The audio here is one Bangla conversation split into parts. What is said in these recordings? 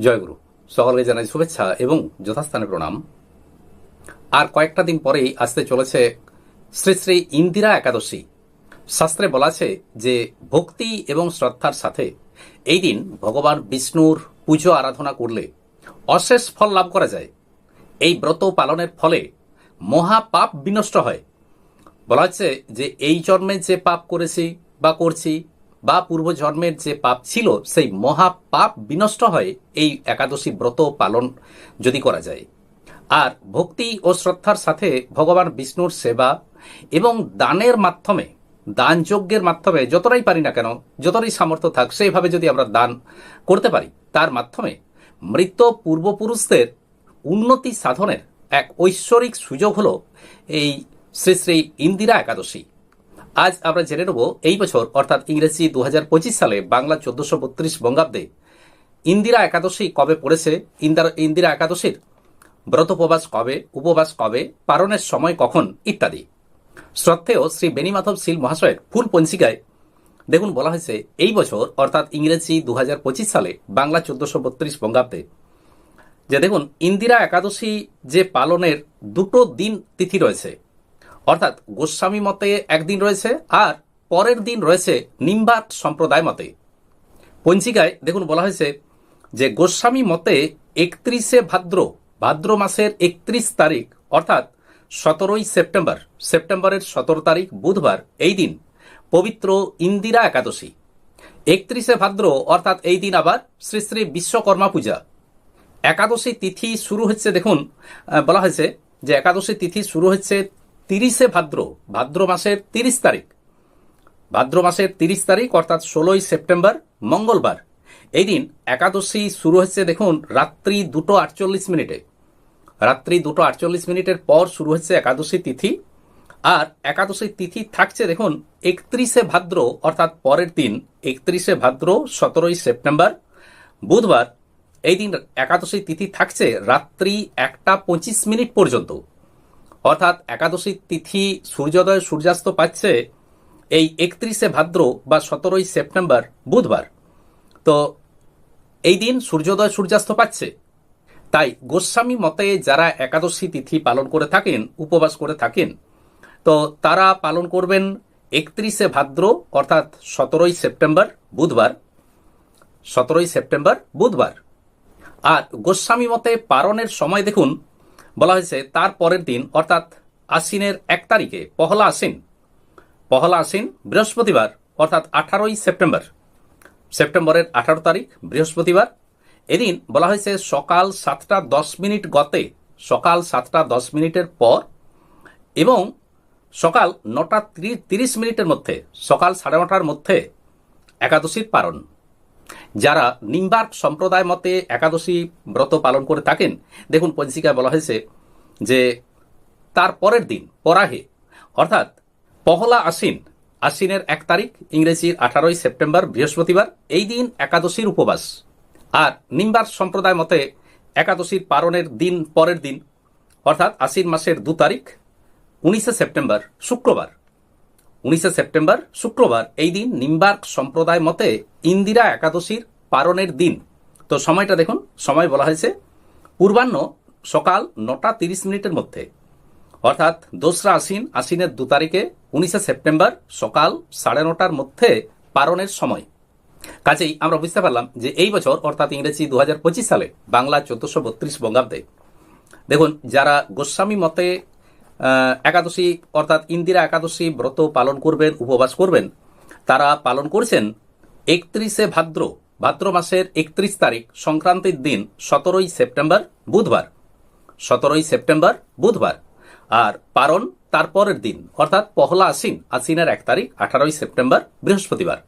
জয়গুরু সকলকে জানাই শুভেচ্ছা এবং যথাস্থানে প্রণাম। আর কয়েকটা দিন পরেই আসতে চলেছে শ্রী শ্রী ইন্দিরা একাদশী। শাস্ত্রে বলা আছে যে, ভক্তি এবং শ্রদ্ধার সাথে এই দিন ভগবান বিষ্ণুর পুজো আরাধনা করলে অশেষ ফল লাভ করা যায়। এই ব্রত পালনের ফলে মহা পাপ বিনষ্ট হয়। বলা হচ্ছে যে, এই জন্মে যে পাপ করেছি বা করছি বা পূর্বজন্মের যে পাপ ছিল, সেই মহা পাপ বিনষ্ট হয় এই একাদশী ব্রত পালন যদি করা যায়। আর ভক্তি ও শ্রদ্ধার সাথে ভগবান বিষ্ণুর সেবা এবং দানের মাধ্যমে, দান যজ্ঞের মাধ্যমে যতটাই পারি না কেন, যতটাই সামর্থ্য থাক, সেইভাবে যদি আমরা দান করতে পারি, তার মাধ্যমে মৃত পূর্বপুরুষদের উন্নতি সাধনের এক ঐশ্বরিক সুযোগ হল এই শ্রী শ্রী ইন্দিরা একাদশী। আজ আমরা জেনে নেব এই বছর, অর্থাৎ ইংরেজি দু হাজার পঁচিশ সালে বাংলা চোদ্দশো বত্রিশ বঙ্গাব্দে ইন্দিরা একাদশী কবে পড়েছে, ইন্দিরা ইন্দিরা একাদশীর ব্রত উপবাস কবে উপবাস কবে পালনের সময় কখন, ইত্যাদি। শ্রদ্ধেয় শ্রী বেণীমাধব শীল মহাশয়ের ফুল পঞ্জিকায় দেখুন, বলা হয়েছে এই বছর, অর্থাৎ ইংরেজি দু হাজার পঁচিশ সালে বাংলা চোদ্দশো বত্রিশ বঙ্গাব্দে। যে দেখুন, ইন্দিরা একাদশী যে পালনের দুটো দিন তিথি রয়েছে অর্থাৎ গোস্বামী মতে একদিন রয়েছে আর পরের দিন রয়েছে নিম্বাত সম্প্রদায় মতে। পঞ্চিকায় দেখুন বলা হয়েছে যে গোস্বামী মতে একত্রিশে ভাদ্র ভাদ্র মাসের একত্রিশ তারিখ, অর্থাৎ সতেরোই সেপ্টেম্বর, সেপ্টেম্বরের সতেরো তারিখ বুধবার এই দিন পবিত্র ইন্দিরা একাদশী। একত্রিশে ভাদ্র, অর্থাৎ এই দিন আবার শ্রী শ্রী বিশ্বকর্মা পূজা। একাদশী তিথি শুরু হচ্ছে, দেখুন বলা হয়েছে যে একাদশী তিথি শুরু হচ্ছে তিরিশে ভাদ্র ভাদ্র মাসের তিরিশ তারিখ। ভাদ্র মাসের তিরিশ তারিখ, অর্থাৎ ষোলোই সেপ্টেম্বর, মঙ্গলবার। এই দিন একাদশী শুরু হচ্ছে দেখুন রাত্রি দুটো আটচল্লিশ মিনিটে। রাত্রি দুটো আটচল্লিশ মিনিটের পর শুরু হচ্ছে একাদশী তিথি। আর একাদশী তিথি থাকছে দেখুন একত্রিশে ভাদ্র, অর্থাৎ পরের দিন একত্রিশে ভাদ্র, সতেরোই সেপ্টেম্বর। বুধবার এই দিন একাদশী তিথি থাকছে রাত্রি একটা পঁচিশ মিনিট পর্যন্ত। অর্থাৎ একাদশী তিথি সূর্যোদয় সূর্যাস্ত পাচ্ছে এই একত্রিশে ভাদ্র বা সতেরোই সেপ্টেম্বর বুধবার। তো এই দিন সূর্যোদয় সূর্যাস্ত পাচ্ছে। তাই গোস্বামী মতে যারা একাদশী তিথি পালন করে থাকেন, উপবাস করে থাকেন, তো তারা পালন করবেন একত্রিশে ভাদ্র অর্থাৎ সতেরোই সেপ্টেম্বর বুধবার। সতেরোই সেপ্টেম্বর বুধবার। আর গোস্বামী মতে পালনের সময় দেখুন বলা হয়েছে, তার পরের দিন, অর্থাৎ আশ্বিনের এক তারিখে, পহলা আশ্বিন পহলা আশ্বিন, বৃহস্পতিবার, অর্থাৎ আঠারোই সেপ্টেম্বর। সেপ্টেম্বরের আঠারো তারিখ, বৃহস্পতিবার। এদিন বলা হয়েছে, সকাল সাতটা দশ মিনিট গতে, সকাল সাতটা দশ মিনিটের পর এবং সকাল নটা তিরিশ মিনিটের মধ্যে, সকাল সাড়ে নটার মধ্যে একাদশীর পালন যারা নিম্বার্ক সম্প্রদায় মতে একাদশী ব্রত পালন করে থাকেন, দেখুন পঞ্জিকায় বলা হয়েছে যে তার পরের দিন, পরাহে, অর্থাৎ পহলা আশ্বিন, আশ্বিনের এক তারিখ, ইংরেজির আঠারোই সেপ্টেম্বর, বৃহস্পতিবার, এই দিন একাদশীর উপবাস। আর নিম্বার সম্প্রদায় মতে একাদশীর পালনের দিন পরের দিন, অর্থাৎ আশ্বিন মাসের দু তারিখ, উনিশে সেপ্টেম্বর, শুক্রবার। উনিশে সেপ্টেম্বর, শুক্রবার, এই দিন নিম্বার্ক সম্প্রদায় মতে ইন্দিরা একাদশীর পালনের দিন। তো সময়টা দেখুন, সময় বলা হয়েছে পূর্বাহ্ন সকাল নটা তিরিশ মিনিটের মধ্যে। অর্থাৎ দোসরা আশ্বিন, আশ্বিনের দু তারিখে উনিশে সেপ্টেম্বর সকাল সাড়ে নটার মধ্যে পালনের সময়। কাজেই আমরা বুঝতে পারলাম যে এই বছর, অর্থাৎ ইংরেজি দু হাজার পঁচিশ সালে, বাংলা চোদ্দশো বত্রিশ বঙ্গাব্দে। দেখুন, যারা গোস্বামী মতে একাদশী, অর্থাৎ ইন্দিরা একাদশী ব্রত পালন করবেন, উপবাস করবেন। তারা পালন করছেন একত্রিশে ভাদ্র ভাদ্র মাসের একত্রিশ তারিখ, সংক্রান্তির দিন, সতেরোই সেপ্টেম্বর, বুধবার। সতেরোই সেপ্টেম্বর, বুধবার। আর পারণ তারপরের দিন, অর্থাৎ পহলা আশ্বিন, আশ্বিনের এক তারিখ, আঠারোই সেপ্টেম্বর, বৃহস্পতিবার।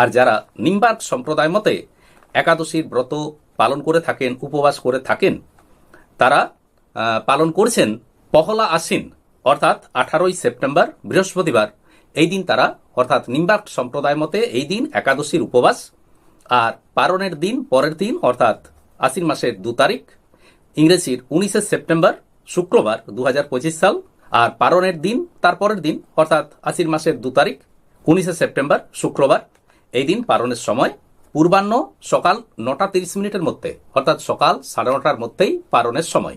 আর যারা নিম্বার্ক সম্প্রদায় মতে একাদশীর ব্রত পালন করে থাকেন, উপবাস করে থাকেন, তারা পালন করছেন পহলা আশ্বিন, অর্থাৎ আঠারোই সেপ্টেম্বর, বৃহস্পতিবার। এই দিন তারা, অর্থাৎ নিম্বার্ক সম্প্রদায় মতে এই দিন একাদশীর উপবাস। আর পারণের দিন পরের দিন, অর্থাৎ আশ্বিন মাসের দু তারিখ, ইংরেজির উনিশে সেপ্টেম্বর, শুক্রবার দু হাজার পঁচিশ সাল। আর পারণের দিন তারপরের দিন, অর্থাৎ আশ্বিন মাসের দু তারিখ, উনিশে সেপ্টেম্বর, শুক্রবার। এই দিন পালনের সময়, পূর্বাহ্ন সকাল নটা তিরিশ মিনিটের মধ্যে, অর্থাৎ সকাল সাড়ে নটার মধ্যেই পারণের সময়।